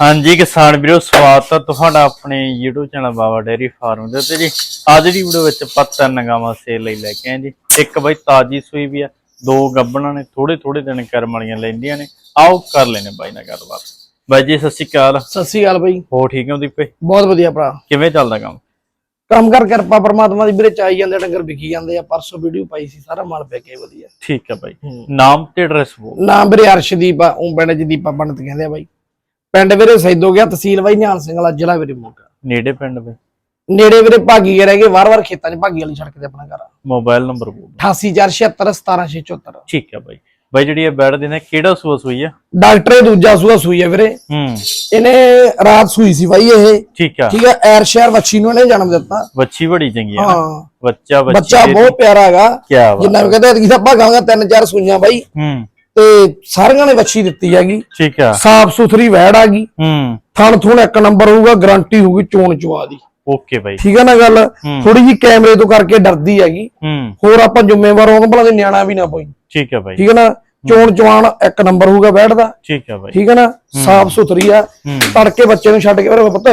ਹਾਂਜੀ ਕਿਸਾਨ ਵੀਰੋ ਸਵਾਗਤ ਹੈ ਤੁਹਾਡਾ ਆਪਣੇ YouTube channel Baba dairy farm ਦੇ ਉੱਤੇ ਜੀ। ਅੱਜ ਦੀ ਵੀਡੀਓ ਵਿੱਚ ਆਪਾਂ ਤਿੰਨ ਗਾਵਾਂ ਸੇਲ ਲਈ ਲੈ ਕੇ ਆਏ ਜੀ। ਇੱਕ ਬਈ ਤਾਜੀ ਸੂਈ ਵੀ ਆ ਦੋ ਗੱਬਣਾਂ ਨੇ ਥੋੜੇ ਥੋੜੇ ਦਿਨ ਕਰਮ ਵਾਲੀਆਂ ਲੈਂਦੀਆਂ ਨੇ। ਆਓ ਕਰ ਲੈਨੇ ਬਾਈ ਨਾਲ ਗੱਲਬਾਤ। ਬਾਈ ਜੀ ਸਤਿ ਸ਼੍ਰੀ ਅਕਾਲ। ਸਤਿ ਸ੍ਰੀ ਅਕਾਲ ਬਾਈ। ਹੋ ਠੀਕ ਹੋ ਦੀਪੇ? ਬਹੁਤ ਵਧੀਆ ਭਰਾ। ਕਿਵੇਂ ਚੱਲਦਾ ਕੰਮ? ਕੰਮ ਕਰ ਕਿਰਪਾ ਪਰਮਾਤਮਾ ਦੀ ਵੀਰੇ ਚਾਈ ਜਾਂਦੇ ਡੰਗਰ ਵਿਕੀ ਜਾਂਦੇ ਆ। ਪਰਸੋਂ ਵੀਡੀਓ ਪਾਈ ਸੀ ਸਾਰਾ ਮਾਲ ਪੈ ਕੇ ਵਧੀਆ। ਠੀਕ ਹੈ ਬਾਈ। ਨਾਮ ਤੇ ਐਡਰੈਸ ਬੋਲ। ਨਾਮ ਵੀਰੇ ਅਰਸ਼ਦੀਪ ਆ ਉਹ ਪਿੰਡ ਚ ਦੀਪਾ ਪੰਡਤ ਕਹਿੰਦੇ ਆ ਬਾਈ। ਪਿੰਡ ਵੀਰੇ ਸੈਦੋ ਗਿਆ ਤਹਿਸੀਲ ਬਾਈ ਨਿਹਾਲ ਸਿੰਘ ਵਾਲਾ ਜ਼ਿਲ੍ਹਾ ਵੀਰੇ ਮੋਗਾ। ਨੇੜੇ ਪਿੰਡ ਬਾਈ ਨੇੜੇ ਵੀਰੇ ਭਾਗੀ ਕੇ ਰਹਿ ਗਏ ਵਾਰ-ਵਾਰ ਖੇਤਾਂ 'ਚ ਭਾਗੀ ਵਾਲੀ ਸੜਕ ਤੇ ਆਪਣਾ ਘਰ ਮੋਬਾਈਲ ਨੰਬਰ ਬੋਲ 88476 17674 ਠੀਕ ਹੈ ਬਾਈ। ਬਾਈ ਜਿਹੜੀ ਇਹ ਬੈਡ ਦੇ ਨੇ ਕਿਹੜਾ ਸੂਆ ਸੂਈ ਆ? ਡਾਕਟਰ ਇਹ ਦੂਜਾ ਸੂਆ ਸੂਈ ਆ ਵੀਰੇ। ਹੂੰ। ਇਹਨੇ ਰਾਤ ਸੂਈ ਸੀ ਬਾਈ ਇਹ। ਠੀਕ ਆ। ਠੀਕ ਆ ਐਰ ਸ਼ਹਿਰ ਵੱਛੀ ਨੂੰ ਇਹਨੇ ਜਨਮ ਦਿੱਤਾ। ਬੱਚੀ ਬੜੀ ਚੰਗੀ ਆ। ਹਾਂ। ਬੱਚਾ ਬੱਚੀ ਬੱਚਾ ਬਹੁਤ ਪਿਆਰਾ ਹੈਗਾ। ਕੀ ਬਾਤ ਜਿੰਨਾ ਵੀ ਕਹਿੰਦੇ ਕਿ ਭਾਗਾਂਗਾ ਤਿੰਨ ਚਾਰ ਸੂਈਆਂ ਬਾਈ। ਹੂੰ। ਤੇ ਸਾਰੀਆਂ ਨੇ ਵੱਛੀ ਦਿੱਤੀ ਹੈਗੀ। ਠੀਕ ਆ। ਸਾਫ਼ ਸੁਥਰੀ ਵੈੜ ਆ ਗਈ। ਹੂੰ। ਥਣ ਥੁਣ ਇੱਕ ਨੰਬਰ ਹੋਊਗਾ ਗਾਰੰਟੀ ਹੋਊਗੀ ਚੋਣ ਚਵਾ ਦੀ। Okay bye. ਠੀਕ ਹੈ ਨਾ ਗੱਲ। ਥੋੜੀ ਜੀ ਕੈਮਰੇ ਤੋਂ ਕਰਕੇ ਡਰਦੀ ਹੈਗੀ। ਹੋਰ ਆਪਾਂ ਜ਼ਿੰਮੇਵਾਰ ਹੋਵਾਂਗੇ ਭਲਾ ਦੇ ਨਿਆਣਾ ਵੀ ਨਾ ਕੋਈ। ਠੀਕ ਹੈ ਬਾਈ। ਠੀਕ ਹੈ ਨਾ? ਚੋਣ ਚਵਾਣ ਇੱਕ ਨੰਬਰ ਹੋਊਗਾ ਵੈੜ ਦਾ। ਠੀਕ ਹੈ ਬਾਈ। ਠੀਕ ਹੈ ਨਾ? ਸਾਫ਼ ਸੁਥਰੀ ਆ। ਤੜਕੇ ਬੱਚੇ ਨੂੰ ਛੱਡ ਕੇ ਫਿਰ ਪੁੱਤ।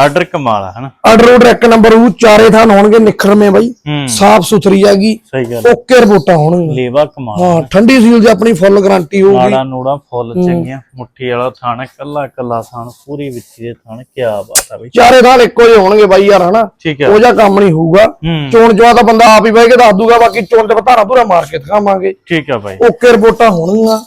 ਆਰਡਰ ਕਮਾਲ ਆ ਹਨਾ? ਆਰਡਰ ਆਰਡਰ ਇੱਕ ਨੰਬਰ ਹੋਊ ਚਾਰੇ ਥਾਂ ਹੋਣਗੇ ਨਿਖਰਵੇਂ ਬਾਈ। ਸਾਫ਼ ਸੁਥਰੀ ਸਹੀ ਗੱਲ ਓਕੇ ਰਿਪੋਰਟਾਂ ਹੋਣਗੀਆਂ। ਲੇਵਾ ਕਮਾਲ ਹਾਂ ਠੰਡੀ ਸੀਲ ਦੀ ਆਪਣੀ ਫੁੱਲ ਗਾਰੰਟੀ ਹੋਊਗੀ। ਨਾੜਾ ਨੂੜਾ ਫੁੱਲ ਚੰਗੀਆਂ ਮੁੱਠੀ ਵਾਲਾ ਥਾਣ ਕੱਲਾ ਕੱਲਾ ਥਾਣ ਪੂਰੀ ਵਿੱਚੀ ਦੇ ਥਾਣ ਕੀ ਬਾਤ ਆ ਬਈ। ਚਾਰੇ ਥਾਂ ਇੱਕੋ ਜਿਹੇ ਹੋਣਗੇ ਬਾਈ ਯਾਰ ਹਨਾ? ਉਹ ਜਿਹਾ ਕੰਮ ਨਹੀਂ ਹੋਊਗਾ। ਚੋਣ ਚਵਾ ਤਾਂ ਬੰਦਾ ਆਪ ਹੀ ਬਹਿ ਕੇ ਦੱਸ ਦੂਗਾ ਬਾਕੀ ਚੋਣ ਤੇ ਧਾਰਾ ਧੂਰਾ ਮਾਰ ਕੇ ਦਿਖਾਵਾਂਗੇ। ਠੀਕ ਹੈ ਬਾਈ। ਓਕੇ ਰਿਪੋਰਟਾਂ ਹੋਣਗੀਆਂ।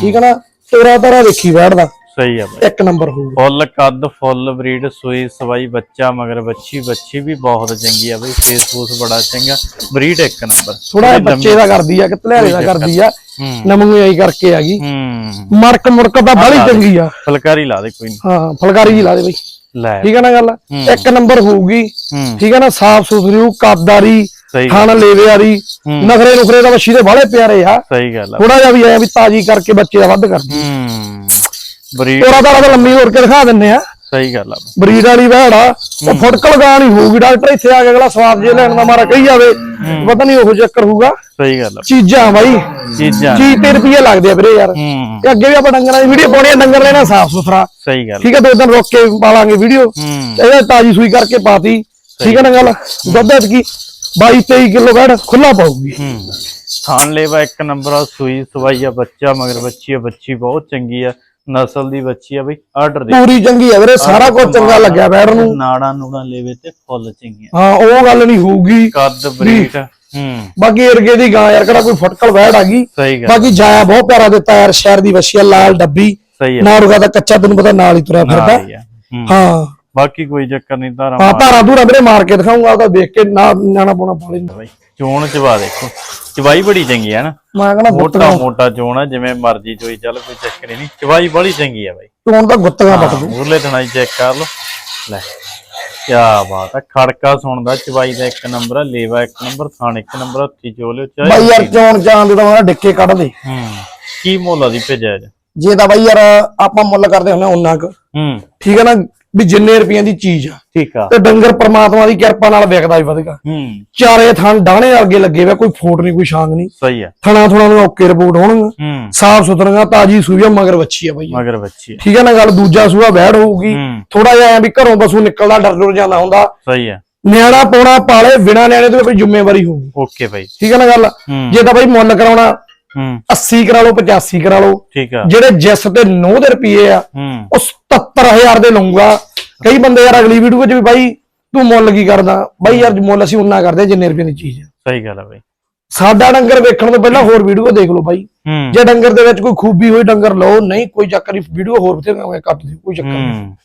ਠੀਕ ਹੈ ਨਾ? ਤੋਰਾ ਤਾਰਾ ਵੇਖੀ ਬੈਠਦਾ। ਸਹੀ ਆ ਬਾਈ। ਇੱਕ ਨੰਬਰ ਹੋਊਗਾ। ਫੁੱਲ ਕੱਦ ਫੁੱਲ ਬਰੀਡ ਸੂਈ ਸਵਾਈ ਬੱਚਾ ਮਗਰ ਬੱਚੀ ਬੱਚੀ ਵੀ ਬਹੁਤ ਚੰਗੀ ਆ ਬਈ। ਫੇਸ ਫੂਸ ਬੜਾ ਚੰਗਾ। ਬਰੀਡ ਇੱਕ ਨੰਬਰ। ਥੋੜਾ ਬੱਚੇ ਦਾ ਕਰਦੀ ਆ ਕਿ ਧਲੇਰੇ ਦਾ ਕਰਦੀ ਆ। ਹੂੰ। ਨਮੂ ਆਈ ਕਰਕੇ ਆ ਗਈ। ਹੂੰ। ਮਰਕ ਮੁਰਕ ਤਾਂ ਬੜੀ ਚੰਗੀ ਆ। ਫੁਲਕਾਰੀ ਲਾ ਦੇ ਕੋਈ ਨੀ। ਹਾਂ ਫਲਕਾਰੀ ਜੀ ਲਾ ਦੇ ਬਈ। ਲੈ। ਠੀਕ ਹੈ ਨਾ ਗੱਲ? ਇੱਕ ਨੰਬਰ ਹੋਊਗੀ। ਹੂੰ। ਠੀਕ ਹੈ ਨਾ ਸਾਫ਼ ਸੁਥਰੀ ਕੱਦਾਰੀ ਸਹੀ ਖਾਣ ਲੇਵੇ ਹੂੰ। ਨਖਰੇ ਨੁਖਰੇ ਦਾ ਵੱਛੀ ਦੇ ਬਾਲੇ ਪਿਆਰੇ ਆ। ਸਹੀ ਗੱਲ ਆ। ਥੋੜਾ ਜਿਹਾ ਵੀ ਐ ਵੀ ਤਾਜੀ ਕਰਕੇ ਬੱਚੇ ਦਾ ਵੱਧ ਕਰਦੀ ਹੂੰ। ਬਰੀਡ ਤੋਰਾ ਤਾਰਾ ਤਾਂ ਲੰਮੀ ਹੋਰ ਕੇ ਦਿਖਾ ਦਿੰਨੇ ਆ। ਸਹੀ ਗੱਲ ਆ। ਬਰੀਡ ਵਾਲੀ ਵਹਿੜ ਆ ਉਹ ਫੁਟਕਲ ਗਾਂ ਨਹੀਂ ਹੋਊਗੀ ਡਾਕਟਰ ਇੱਥੇ ਆ ਕੇ ਅਗਲਾ ਸਵਾਦ ਜੇ ਲੈਣ ਦਾ ਮਾਰਾ ਕਹੀ ਜਾਵੇ ਪਤਾ ਨਹੀਂ ਉਹ ਚੱਕਰ ਹੋਊਗਾ। ਸਹੀ ਗੱਲ ਆ। ਚੀਜ਼ਾਂ ਬਾਈ ਚੀਜ਼ਾਂ। ਚੀਜ਼ ਤੇ ਰੁਪਏ ਲੱਗਦੇ ਆ ਵੀਰੇ ਯਾਰ। ਤੇ ਅੱਗੇ ਵੀ ਆਪਾਂ ਡੰਗਰਾਂ ਦੀ ਵੀਡੀਓ ਪਾਉਣੀ ਆ ਡੰਗਰ ਲੈਣਾ ਸਾਫ਼ ਸੁਥਰਾ। ਸਹੀ ਗੱਲ ਠੀਕ ਹੈ ਦੋ ਦਿਨ ਰੁਕ ਕੇ ਪਾਵਾਂਗੇ ਵੀਡੀਓ। ਇਹਦਾ ਤਾਜੀ ਸੂਈ ਕਰਕੇ ਪਾਤੀ। ਠੀਕ ਹੈ ਨਾ ਗੱਲ? ਦੁੱਧ ਐਤ ਕੀ 22 23 ਕਿਲੋ ਵਹਿੜ ਖੁੱਲਾ ਪਾਊਗੀ। ਹੂੰ। ਥਾਣ ਲੇਵਾ ਇੱਕ ਨੰਬਰ ਆ ਸੂਈ ਸਵਾਈ ਆ ਬੱਚਾ ਮਗਰ ਬੱਚੀ ਆ ਬੱਚੀ ਬਹੁਤ ਚੰਗੀ ਆ। ਨਸਲ ਦੀ ਬੱਚੀ ਆ ਬਈ ਆਰਡਰ ਦੇ। ਪੂਰੀ ਚੰਗੀ ਆ ਵੀਰੇ ਸਾਰਾ ਕੁਝ ਚੰਗਾ ਲੱਗਿਆ ਵਹਿੜ ਨੂੰ। ਨਾੜਾ ਨੂੜਾ ਲੇਵੇ ਤੇ ਫੁੱਲ ਚੰਗੀਆਂ। ਹਾਂ ਉਹ ਗੱਲ ਨਹੀਂ ਹੋਊਗੀ। ਕੱਦ ਬਰੀਡ ਹੂੰ। ਬਾਕੀ ਏਰਗੇ ਦੀ ਗਾਂ ਯਾਰ ਕਿਹੜਾ ਕੋਈ ਫੁਟਕਲ ਵਹਿੜ ਆ ਗਈ। ਬਾਕੀ ਜਾਇਆ ਬਹੁਤ ਪਿਆਰਾ ਦਿੱਤਾ ਯਾਰ ਸ਼ਹਿਰ ਦੀ ਵਸ਼ੀਆ ਲਾਲ ਡੱਬੀ। ਨਾਰੂਗਾ ਦਾ ਕੱਚਾ ਤੈਨੂੰ ਪਤਾ ਨਾਲ ਹੀ ਤੁਰਿਆ ਫਿਰਦਾ। ਹੀ ਬਾਕੀ ਕੋਈ ਚੱਕਰ ਨਹੀਂ ਧਾਰਾ ਹਾਂ ਧਾਰਾ ਧੂਰਾ ਵੀਰੇ ਮਾਰ ਕੇ ਦਿਖਾਉਂਗਾ ਉਹਦਾ ਵੇਖ ਕੇ ਨਾ ਨਿਆਣਾ ਪੋਣਾ ਪਾ ਲੈਂਦਾ। ਬਾਈ। ਚੋਣ ਚਵਾ ਦੇਖੋ। ਚਵਾਈ ਬੜੀ ਚੰਗੀ ਆ ਨਾ। ਮੈਂ ਕਹਿੰਦਾ ਮੋਟਾ ਮੋਟਾ ਚੋਣ ਆ ਜਿਵੇਂ ਮਰਜ਼ੀ ਚੋਈ ਚੱਲ ਕੋਈ ਚੱਕਰ ਹੀ ਨਹੀਂ। ਚਵਾਈ ਬੜੀ ਚੰਗੀ ਆ ਬਾਈ। ਤੂੰ ਤਾਂ ਗੁੱਤਗਾ ਪੱਟ ਦੂ ਮੂਰਲੇ ਥਣਾਈ ਚੈੱਕ ਕਰ ਲਓ। ਲੈ ਕੀ ਬਾਤ ਆ। ਖੜਕਾ ਸੁਣਦਾ ਚਵਾਈ ਦਾ ਇੱਕ ਨੰਬਰ ਆ ਲੇਵਾ ਇੱਕ ਨੰਬਰ ਥਾਣ ਇੱਕ ਨੰਬਰ ਹੱਥੀ ਚੋਲਿਓ ਚਾਹੇ ਬਾਈ ਯਾਰ ਚੋਣ ਚਾਂ ਦੇ ਤਾਂ ਉਹਨਾਂ ਡਿੱਕੇ ਕੱਢ ਦੇ। ਹੂੰ ਕੀ ਮੁੱਲ ਆ ਦੀ ਭੇਜਿਆ ਜੀ ਤਾਂ ਬਾਈ ਯਾਰ ਆਪਾਂ ਮੁੱਲ ਕਰਦੇ ਹੁੰਦੇ ਉਹਨਾਂ ਕੁ। ਹੂੰ। ਠੀਕ ਹੈ ਨਾ? ਵੀ ਜਿੰਨੇ ਰੁਪਈਆਂ ਦੀ ਚੀਜ਼ ਆ। ਠੀਕ ਆ। ਤੇ ਡੰਗਰ ਪ੍ਰਮਾਤਮਾ ਦੀ ਕਿਰਪਾ ਨਾਲ ਵਿਕਦਾ ਹੀ ਵਧੇਗਾ। ਹੂੰ। ਚਾਰੇ ਥਣ ਡਾਣੇ ਵਰਗੇ ਲੱਗੇ ਵੇ ਕੋਈ ਫੋਟ ਨਹੀਂ ਕੋਈ ਛਾਂਗ ਨਹੀਂ। ਸਹੀ ਆ। ਥਣਾ ਥਣਾ ਨੂੰ ਓਕੇ ਰਿਪੋਰਟ ਹੋਣਗੀਆਂ ਹੂੰ। ਸਾਫ਼ ਸੁਥਰੀਆਂ ਤਾਜੀ ਸੂਈਆਂ ਮਗਰ ਵੱਛੀ ਆ ਬਾਈ। ਮਗਰ ਬੱਚੀ ਆ। ਠੀਕ ਹੈ ਨਾ ਗੱਲ ਦੂਜਾ ਸੂਆ ਵੈੜ ਹੋਊਗੀ। ਥੋੜਾ ਜਿਹਾ ਐ ਵੀ ਘਰੋਂ ਪਸ਼ੂ ਨਿਕਲਦਾ ਡਰ ਡਰ ਜਾਂਦਾ ਹੁੰਦਾ। ਸਹੀ ਆ। ਨਿਆਣਾ ਪਾਉਣਾ ਪਾਲੇ ਬਿਨਾ ਨਿਆਣੇ ਤੋਂ ਕੋਈ ਜ਼ਿੰਮੇਵਾਰੀ ਹੋਊਗੀ। Okay bye. ਠੀਕ ਹੈ ਨਾ ਗੱਲ? ਜੇ ਤਾਂ ਬਾਈ ਮੁੱਲ ਕਰਾਉਣਾ ਹੂੰ। 80 ਕਰਾ ਲਓ 85 ਕਰਾ ਲਓ। ਠੀਕ ਆ। ਜਿਹੜੇ ਜਿਸ ਤੇ 9 ਦੇ ਰੁਪਏ ਆ ਉਹ 77000 ਦੇ ਲਊਗਾ। ਕਈ ਬੰਦੇ ਯਾਰ ਅਗਲੀ ਵੀਡੀਓ ਵਿੱਚ ਵੀ ਬਾਈ ਤੂੰ ਮੁੱਲ ਕੀ ਕਰਦਾ? ਬਾਈ ਯਾਰ ਮੁੱਲ ਅਸੀਂ ਉਨਾ ਕਰਦੇ ਹਾਂ ਜਿੰਨੇ ਰੁਪਏ ਦੀ ਚੀਜ਼ ਆ ਸਹੀ ਗੱਲ ਆ ਬਾਈ। ਸਾਡਾ ਡੰਗਰ ਵੇਖਣ ਤੋਂ ਪਹਿਲਾਂ ਹੋਰ ਵੀਡੀਓ ਦੇਖ ਲਓ ਬਾਈ। ਹੂੰ। ਜੇ ਡੰਗਰ ਦੇ ਵਿੱਚ ਕੋਈ ਖੂਬੀ ਹੋਈ ਡੰਗਰ ਲਓ ਨਹੀਂ ਕੋਈ ਚੱਕਰ ਨਹੀਂ ਵੀਡੀਓ ਹੋਰ ਬਥੇਰੀਆਂ ਕੱਟ ਦਿਓ ਕੋਈ ਚੱਕਰ ਨਹੀਂ। ਹੂੰ।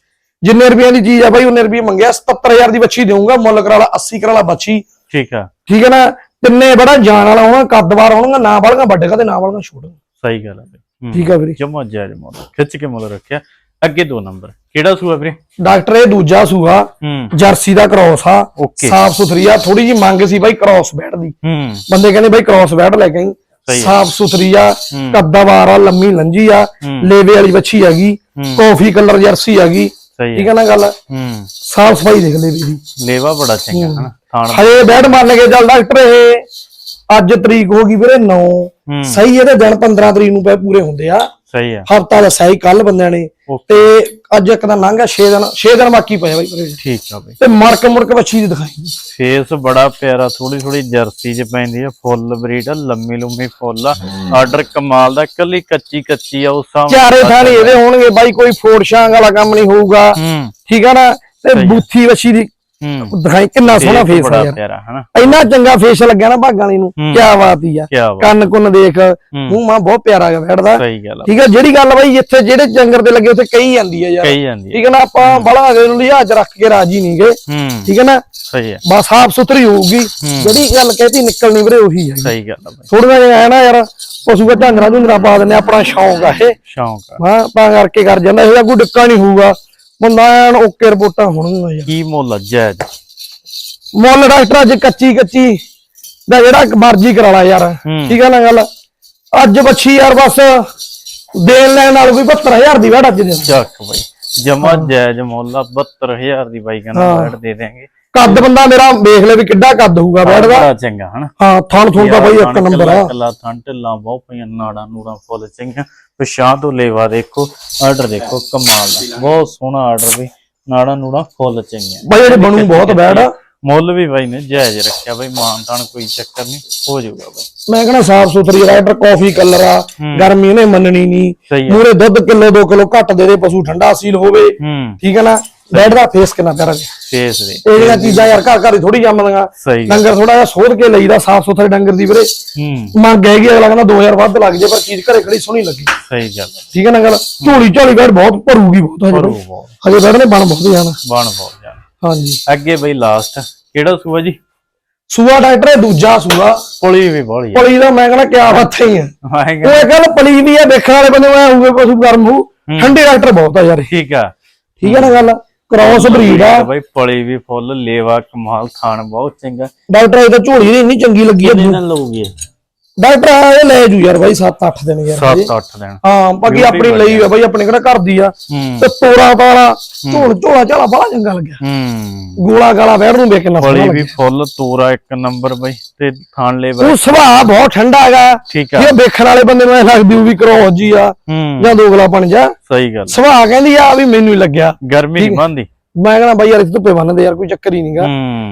ਜਿੰਨੇ ਰੁਪਏ ਦੀ ਚੀਜ਼ ਆ ਬਾਈ ਉਹਨੇ ਰੁਪਏ ਮੰਗਿਆ 77000 ਦੀ ਬੱਚੀ ਦੇਊਂਗਾ ਮੁੱਲ ਕਰਾ ਲਾ 80 ਕਰਾ ਲਾ ਬੱਚੀ ਠੀਕ ਆ। ਠੀਕ ਹੈ ਨਾ? ਤਿੰਨੇ ਬੜਾ ਜਾਨ ਵਾਲਾ ਹੋਣਾ ਕੱਦਵਾਰ ਹੋਣਗਾ ਨਾ ਵਾਲੀਆਂ ਵੱਡੇ ਤੇ ਨਾ ਵਾਲੀਆਂ ਛੋਟੀਆਂ ਸਹੀ ਗੱਲ ਹੂੰ। ਠੀਕ ਆ ਵੀਰੇ। ਜਮਾ ਜਾਇਜ਼ ਮੁੱਲ। ਖਿੱਚ ਕੇ ਮੁੱਲ ਰੱਖਿਆ। ਅੱਗੇ ਦੋ ਨੰਬਰ। ਕਿਹੜਾ ਸੂਆ ਵੀਰੇ? ਡਾਕਟਰ ਇਹ ਦੂਜਾ ਸੂਆ। ਹੂੰ। ਜਰਸੀ ਦਾ ਕ੍ਰੋਸ ਆ। ਸਾਫ਼ ਸੁਥਰੀ ਆ। ਥੋੜੀ ਜੀ ਮੰਗ ਸੀ ਬਾਈ ਕ੍ਰੋਸ ਬੈਠ ਦੀ। ਹੂੰ। ਬੰਦੇ ਕਹਿੰਦੇ ਬਾਈ ਕ੍ਰੋਸ ਬੈਠ ਲੈ ਸਹੀ ਆ। ਸਾਫ਼ ਸੁਥਰੀ ਆ। ਕੱਦਾਵਾਰ ਆ ਲੰਮੀ ਲੰਜੀ ਆ। ਹੂੰ। ਲੇਵੇ ਵਾਲੀ ਬੱਚੀ ਹੈਗੀ। ਕਾਫੀ ਕਲਰ ਜਰਸੀ ਹੈਗੀ। ਸਹੀ ਠੀਕ ਹੈ ਨਾ ਗੱਲ? ਹੂੰ। ਸਾਫ਼ ਸਫ਼ਾਈ ਦੇਖ ਲੇਵੇ ਦੀ ਲੇਵਾ ਬੜਾ ਚੰਗਾ ਹਨਾ ਥਾਣ ਹਜੇ ਬੈਠ ਮੰਨ ਕੇ ਚੱਲ ਡਾਕਟਰ ਇਹ। ਅੱਜ ਤਰੀਕ ਹੋ ਗਈ ਵੀਰੇ 9 ਹੂੰ। ਸਹੀ ਇਹਦੇ ਦਿਨ 15 ਤਰੀਕ ਨੂੰ ਪਏ ਪੂਰੇ ਹੁੰਦੇ ਆ। ਸਹੀ ਆ। ਹਫਤਾ ਦੱਸਿਆ ਸੀ ਕੱਲ ਬੰਦਿਆਂ ਨੇ। ਤੇ ਅੱਜ ਇੱਕ ਦਾ ਲੰਘ ਗਿਆ 6 ਦਿਨ 6 ਦਿਨ ਬਾਕੀ ਪਏ ਬਾਈ ਠੀਕ ਆ ਬਈ। ਤੇ ਮਰਕ ਮੁਰਕ ਵੱਛੀ ਦੀ ਦਿਖਾਈ। ਫੇਸ ਬੜਾ ਪਿਆਰਾ ਥੋੜੀ ਥੋੜੀ ਜਰਸੀ ਚ ਪੈਂਦੀ ਆ ਫੁੱਲ ਬਰੀਡ ਆ ਲੰਮੀ ਲੰਮੀ ਫੁੱਲ ਆ। ਆਰਡਰ ਕਮਾਲ ਦਾ ਕੱਲੀ ਕੱਚੀ ਕੱਚੀ ਆ ਉਸ ਸਾਹਮਣੇ ਚਾਰੇ ਥਾਣੇ ਇਹਦੇ ਹੋਣਗੇ ਬਾਈ ਕੋਈ ਫੋੜ ਸ਼ਾਂਗ ਵਾਲਾ ਕੰਮ ਨਹੀਂ ਹੋਊਗਾ। ਹੂੰ। ਠੀਕ ਆ ਨਾ? ਤੇ ਬੂਥੀ ਵੱਛੀ ਦੀ ਹੂੰ ਦਿਖਾਈ ਕਿੰਨਾ ਸੋਹਣਾ ਫੇਸ ਆ ਯਾਰ। ਇੰਨਾ ਚੰਗਾ ਫੇਸ ਲੱਗਿਆ ਨਾ ਭਾਗਾਂ ਵਾਲੀ ਨੂੰ। ਹੂੰ। ਕੀ ਬਾਤ ਹੀ ਆ। ਕੰਨ ਕੁੰਨ ਦੇਖ ਹੂੰ। ਮੂੰਹ ਮਾਂ ਬਹੁਤ ਪਿਆਰਾ ਹੈਗਾ ਬੈਠਦਾ। ਆ। ਠੀਕ ਆ ਜਿਹੜੀ ਗੱਲ ਬਾਈ ਜਿੱਥੇ ਜਿਹੜੇ ਜੰਗਰ ਤੇ ਲੱਗੇ ਉੱਥੇ ਕਹੀ ਜਾਂਦੀ ਆ ਯਾਰ। ਆ। ਠੀਕ ਹੈ ਨਾ ਆਪਾਂ ਬੜਾ ਅਗਲੇ ਨੂੰ ਲਿਹਾਜ਼ ਰੱਖ ਕੇ ਰਾਜੀ ਨਹੀਂਗੇ ਹੂੰ। ਠੀਕ ਹੈ ਨਾ ਸਹੀ ਆ। ਬਸ ਸਾਫ਼ ਸੁਥਰੀ ਹੋਊਗੀ। ਜਿਹੜੀ ਗੱਲ ਕਹਤੀ ਨਿਕਲਣੀ ਵੀਰੇ ਉਹੀ ਹੈ ਸਹੀ ਗੱਲ ਆ ਬਈ। ਥੋੜਾ ਜਿਹਾ ਐ ਨਾ ਯਾਰ ਪਸ਼ੂ ਦਾ ਝਾਂਗਰਾ ਝੁੰਗਰਾ ਪਾ ਦਿੰਦੇ ਆ, ਆਪਣਾ ਸ਼ੌਂਕ ਆ ਇਹ। ਸ਼ੌਂਕ ਆ। ਹਾਂ ਤਾਂ ਕਰਕੇ ਕਰ ਜਾਂਦਾ ਇਹਦਾ ਕੋਈ ਡਿੱਕਾ ਨਹੀਂ ਹੋਊਗਾ। ਬੰਦਾ ਐਨ ਓਕੇ ਰਿਪੋਰਟਾਂ ਹੋਣਗੀਆਂ ਯਾਰ। ਕੀ ਮੁੱਲ ਜਾਇਜ਼ ਮੁੱਲ ਡਾਕਟਰ ਅੱਜ ਕੱਚੀ ਕੱਚੀ ਦਾ ਜਿਹੜਾ ਮਰਜ਼ੀ ਕਰਾ ਲਾ ਯਾਰ। ਠੀਕ ਹੈ ਨਾ ਗੱਲ? ਅੱਜ ਬੱਚੀ ਯਾਰ ਬਸ ਦੇਣ ਲੈਣ ਨਾਲ ਕੋਈ 72000 ਦੀ ਵੜ ਅੱਜ ਦੇ। ਚੱਕ ਬਈ। ਜਮਾ ਜਾਇਜ਼ ਮੁੱਲ ਆ 72000 ਦੀ ਬਾਈ ਕਹਿੰਦਾ। ਬੈਠ ਦੇ ਦੇਾਂਗੇ ਕੱਦ ਬੰਦਾ ਮੇਰਾ ਵੇਖ ਲੈ ਵੀ ਕਿੱਡਾ ਕੱਦ ਹੋਊਗਾ ਦਾ ਬੜਾ ਚੰਗਾ ਹਨਾ? ਹਾਂ ਥਣ ਥੁਣ ਦਾ ਬਾਈ ਇੱਕ ਨੰਬਰ ਆ। ਕੱਲਾ ਥਣ ਢਿੱਲਾਂ ਬਹੁਤ ਪਈਆਂ ਨਾੜਾਂ ਨੂੜਾਂ ਫੁੱਲ ਚੰਗੀਆਂ। ਪਛਾਂ ਤੋਂ ਲੇਵਾ ਦੇਖੋ ਆਰਡਰ ਦੇਖੋ ਕਮਾਲ ਦਾ। ਬਹੁਤ ਸੋਹਣਾ ਆਰਡਰ ਵੀ ਨਾੜਾਂ ਨੂੜਾਂ ਫੁੱਲ ਚੰਗੀਆਂ ਬਾਈ ਜਿਹੜੇ ਬਣੂ ਬਹੁਤ ਬੈੜ ਆ। ਮੁੱਲ ਵੀ ਬਾਈ ਨੇ ਜਾਇਜ਼ ਰੱਖਿਆ ਬਾਈ ਮਾਨ ਤਾਨ ਕੋਈ ਚੱਕਰ ਨਹੀਂ ਹੋ ਜਾਊਗਾ ਬਾਈ। ਮੈਂ ਕਹਿੰਦਾ ਸਾਫ਼ ਸੁਥਰੀ ਰਾਈਡਰ ਕਾਫੀ ਕਲਰ ਆ ਗਰਮੀ ਉਹਨੇ ਮੰਨਣੀ ਨਹੀਂ। ਮੂਰੇ ਦੁੱਧ ਕਿਲੋ 2 ਕਿਲੋ ਘੱਟ ਦੇ ਦੇ ਪਸ਼ੂ ਠੰਡਾ ਸੀਲ ਹੋਵੇ। ਠੀਕ ਹੈ ਨਾ? ਬੈਡ ਦਾ ਫੇਸ ਕਿੰਨਾ ਪਿਆਰਾ ਜੀ। ਫੇਸ ਦੇ ਇਹ ਜਿਹੜੀਆਂ ਚੀਜ਼ਾਂ ਯਾਰ ਘਰ ਘਰ ਹੀ ਥੋੜੀ ਜੰਮਦੀਆਂ। ਸਹੀ। ਡੰਗਰ ਥੋੜਾ ਜਿਹਾ ਸੋਧ ਕੇ ਲਈਦਾ ਸਾਫ਼ ਸੁਥਰੇ ਡੰਗਰ ਦੀ ਵੀਰੇ। ਹੂੰ। ਮੰਗ ਹੈਗੀ ਅਗਲਾ ਕਹਿੰਦਾ 2000 ਵੱਧ ਲੱਗ ਜੇ ਪਰ ਚੀਜ਼ ਘਰੇ ਖੜੀ ਸੋਹਣੀ ਲੱਗੀ। ਸਹੀ ਗੱਲ। ਠੀਕ ਹੈ ਨਾ ਗੱਲ? ਝੋਲੀ ਝੋਲੀ ਬੈਡ ਬਹੁਤ ਭਰੂਗੀ ਬਹੁਤ ਹਜੇ ਬੈਡ ਨੇ ਬਣ ਬਹੁਤ ਜਾਣਾ। ਬਣ ਬਹੁਤ ਜਾਣ। ਹਾਂਜੀ। ਅੱਗੇ ਬਈ ਲਾਸਟ ਕਿਹੜਾ ਸੂਆ ਜੀ? ਸੂਆ ਡਾਕਟਰ ਇਹ ਦੂਜਾ ਸੂਆ। ਪੁਲੀ ਵੀ ਬੋਲੀ ਪਲੀ ਦਾ ਮੈਂ ਕਹਿੰਦਾ ਕਿਆ ਹੱਥ ਹੀ ਆ ਮੈਂ ਉਹ ਗੱਲ ਪਲੀ ਵੀ ਆ ਦੇਖਣ ਵਾਲੇ ਬੰਦੇ ਮੈਂ ਹੋਊਗੇ ਪਸ਼ੂ ਗਰਮ ਹੋ। ਠੰਡੇ ਡਾਕਟਰ ਬਹੁਤ ਆ ਯਾਰ। ਠੀਕ ਆ। ਠੀਕ ਹੈ ਨਾ ਗੱਲ? ਕ੍ਰਾਸ ਬਰੀਡ ਆ। ਬਈ ਪਲੀ ਵੀ ਫੁੱਲ ਲੇਵਾ ਕਮਾਲ ਥਾਣ ਬਹੁਤ ਚੰਗਾ। ਡਾਕਟਰ ਇਹ ਤਾਂ ਝੋਲੀ ਦੀ ਇੰਨੀ ਚੰਗੀ ਲੱਗੀ ਆ ਕਿੰਨੇ ਲਊਗੀ ਡਾਕਟਰ ਇਹ ਲੈ ਜੂ ਯਾਰ ਬਾਈ 7-8 ਦਿਨ ਯਾਰ ਹਜੇ। 7-8 ਦਿਨ। ਹਾਂ ਬਾਕੀ ਆਪਣੀ ਲਈ ਆ ਬਾਈ ਆਪਣੇ ਕਿਹੜਾ ਘਰ ਦੀ ਆ। ਤੇ ਤੋਰਾ ਤਾਲਾ ਝੋਲ ਝੋਲਾ ਝਾਲਾ ਬੜਾ ਚੰਗਾ ਲੱਗਿਆ। ਹੂੰ। ਗੋਲਾ ਗਾਲਾ ਬੈਠ ਨੂੰ ਵੇਖ ਪਲੀ ਸੋਹਣਾ ਵੀ ਫੁੱਲ ਤੋਰਾ ਇੱਕ ਨੰਬਰ ਬਈ ਤੇ ਥਾਣ ਲੇਵਾ ਉਹ ਸੁਭਾਅ ਬਹੁਤ ਠੰਡਾ ਹੈਗਾ। ਠੀਕ ਆ। ਇਹ ਵੇਖਣ ਵਾਲੇ ਬੰਦੇ ਨੂੰ ਐ ਲੱਗਦੀ ਉਹ ਵੀ ਕਰੋਜ ਜੀ ਆ ਜਾਂ ਦੋਗਲਾ ਬਣ ਜਾ। ਸਹੀ ਗੱਲ ਸੁਭਾਅ ਕਹਿੰਦੀ ਆ ਵੀ ਮੈਨੂੰ ਹੀ ਲੱਗਿਆ। ਗਰਮੀ ਨਹੀਂ ਬੰਦੀ ਮੈਂ ਕਹਿੰਦਾ ਬਾਈ ਯਾਰ ਇੱਥੇ ਧੁੱਪੇ ਬੰਨਦੇ ਯਾਰ ਕੋਈ ਚੱਕਰ ਹੀ ਨਹੀਂਗਾ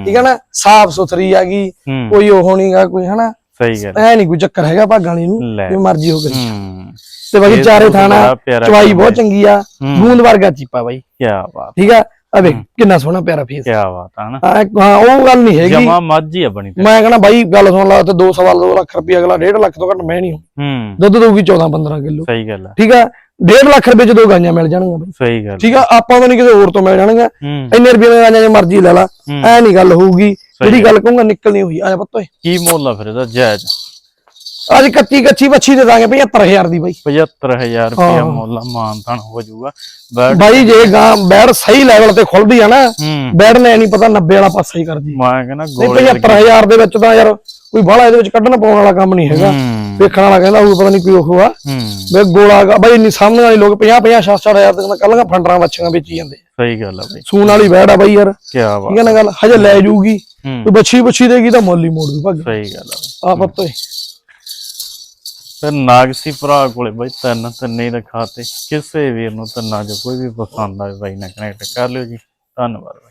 ਠੀਕ ਹੈ ਨਾ? ਸਾਫ਼ ਸੁਥਰੀ ਹੈਗੀ ਹੂੰ। ਕੋਈ ਉਹ ਨਹੀਂਗਾ ਕੋਈ ਹਨਾ? ਸਹੀ ਗੱਲ ਐ ਨਹੀਂ ਕੋਈ ਚੱਕਰ ਹੈਗਾ ਭਾਗਾਂ ਵਾਲੀ ਨੂੰ ਲੈ। ਜੇ ਮਰਜ਼ੀ ਹੋ ਹੂੰ ਤੇ ਬਾਕੀ ਇਹ ਚਾਰੇ ਥਾਣਾ ਬੜਾ ਪਿਆਰਾ ਚਵਾਈ ਬਹੁਤ। ਚੰਗੀ ਆ ਹੂੰ। ਗੂੰਦ ਵਰਗਾ ਚੀਪਾ ਬਾਈ ਕੀ ਬਾਤ ਠੀਕ ਆ ਆ ਵੇਖ ਕਿੰਨਾ ਸੋਹਣਾ ਪਿਆਰਾ ਫੇਸ ਕੀ ਬਾਤ ਆ ਨਾ ਹਾਂ ਹਾਂ ਉਹ ਗੱਲ ਨਹੀਂ ਹੈਗੀ। ਜਮਾ ਮਾਝੀ ਆ ਬਣੀ ਮੈਂ ਕਹਿੰਦਾ ਬਾਈ ਗੱਲ ਸੁਣ ਲਾ ਤੇ 2 ਸਵਾ 2 ਲੱਖ ਰੁਪਏ ਅਗਲਾ 1.5 ਲੱਖ ਤੋਂ ਘੱਟ ਮੈਂ ਨਹੀਂ ਹੂੰ ਹੂੰ। ਦੁੱਧ ਦਊਗੀ 14 15 ਕਿਲੋ। ਸਹੀ ਗੱਲ ਆ। ਠੀਕ ਆ? 1.5 ਲੱਖ ਰੁਪਏ ਚ ਦੋ ਗਾਈਆਂ ਮਿਲ ਜਾਣਗੀਆਂ ਬਾਈ। ਸਹੀ ਗੱਲ ਠੀਕ ਆ? ਆਪਾਂ ਤੋਂ ਨਹੀਂ ਕਿਸੇ ਹੋਰ ਤੋਂ ਮਿਲ ਜਾਣਗੀਆਂ। ਹੂੰ। ਇੰਨੇ ਰੁਪਏ ਦੀਆਂ ਗਾਈਆਂ ਜੇ ਮਰਜ਼ੀ ਲੈ ਲਾ। ਹੂੰ। ਐ ਨਹੀਂ ਗੱਲ ਹੋਊਗੀ। ਜਿਹੜੀ ਗੱਲ ਕਹੂੰਗਾ ਨਿਕਲਣੀ ਹੋਈ ਆ ਜਾ ਪੁੱਤ ਓਏ। ਕੀ ਮੁੱਲ ਆ ਫਿਰ ਇਹਦਾ? ਜਾਇਜ਼। ਅੱਜ ਕੱਚੀ ਕੱਚੀ ਬੱਚੀ ਦੇ ਦਾਂਗੇ 75000 ਦੀ ਬਾਈ। 75000 ਰੁਪਇਆ ਮੁੱਲ ਆ, ਮਾਨ ਤਾਨ ਹੋ ਜਾਊਗਾ। ਬੈਡ ਬਾਈ ਜੇ ਗਾਂ ਬੈੜ ਸਹੀ ਲੈਵਲ ਤੇ ਖੁੱਲਦੀ ਆ ਨਾ ਬੈੜ ਨੇ ਨਹੀਂ ਪਤਾ 90 ਵਾਲਾ ਪਾਸਾ ਹੀ ਕਰਦੀ। ਮੈਂ ਕਹਿੰਦਾ ਨਹੀਂ ਗੋਲੇ 75000 ਦੇ ਵਿੱਚ ਤਾਂ ਯਾਰ ਕੋਈ ਬਾਹਲਾ ਇਹਦੇ ਵਿੱਚ ਕੱਢਣ ਪਾਉਣ ਵਾਲਾ ਕੰਮ ਨਹੀਂ ਹੈਗਾ। ਵੇਖਣ ਵਾਲਾ ਕਹਿੰਦਾ ਉਹ ਪਤਾ ਨਹੀਂ ਕੋਈ ਉਹ ਆ ਵੇ ਗੋਲਾ ਬਾਈ ਇੰਨੀ ਸਾਹਮਣੇ ਵਾਲੇ ਲੋਕ 50 50 60 ਹਜ਼ਾਰ ਤੱਕ ਕੱਲਾਂ ਫੰਡਰਾਂ ਬੱਚੀਆਂ ਵੇਚੀ ਜਾਂਦੇ। ਸਹੀ ਗੱਲ ਆ ਬਈ। ਸੂਣ ਵਾਲੀ ਬੈੜ ਆ ਬਾਈ ਯਾਰ। ਕੀ ਬਾਤ ਠੀਕ ਹੈ ਨਾ ਗੱਲ? ਹਜੇ ਲੈ ਜੂਗੀ ਕੋਈ ਬੱਚੀ ਬੱਚੀ ਦੇਗੀ ਤਾਂ ਮੁੱਲ ਹੀ ਮੋੜ ਦੂ ਭਾਗ। ਸਹੀ ਗੱਲ ਆ ਆ ਪੱਤੋ ਫਿਰ ਨਾਗਸੀ ਭਰਾ ਕੋਲੇ ਬਈ ਤਿੰਨ, ਤਿੰਨੇ ਹੀ ਦਿਖਾਤੇ ਕਿਸੇ ਵੀਰ ਨੂੰ ਤਿੰਨਾਂ ਚ ਕੋਈ ਵੀ ਪਸੰਦ ਆਵੇ ਬਾਈ ਨਾਲ ਕਨੈਕਟ ਕਰ ਲਿਓ ਜੀ। ਧੰਨਵਾਦ।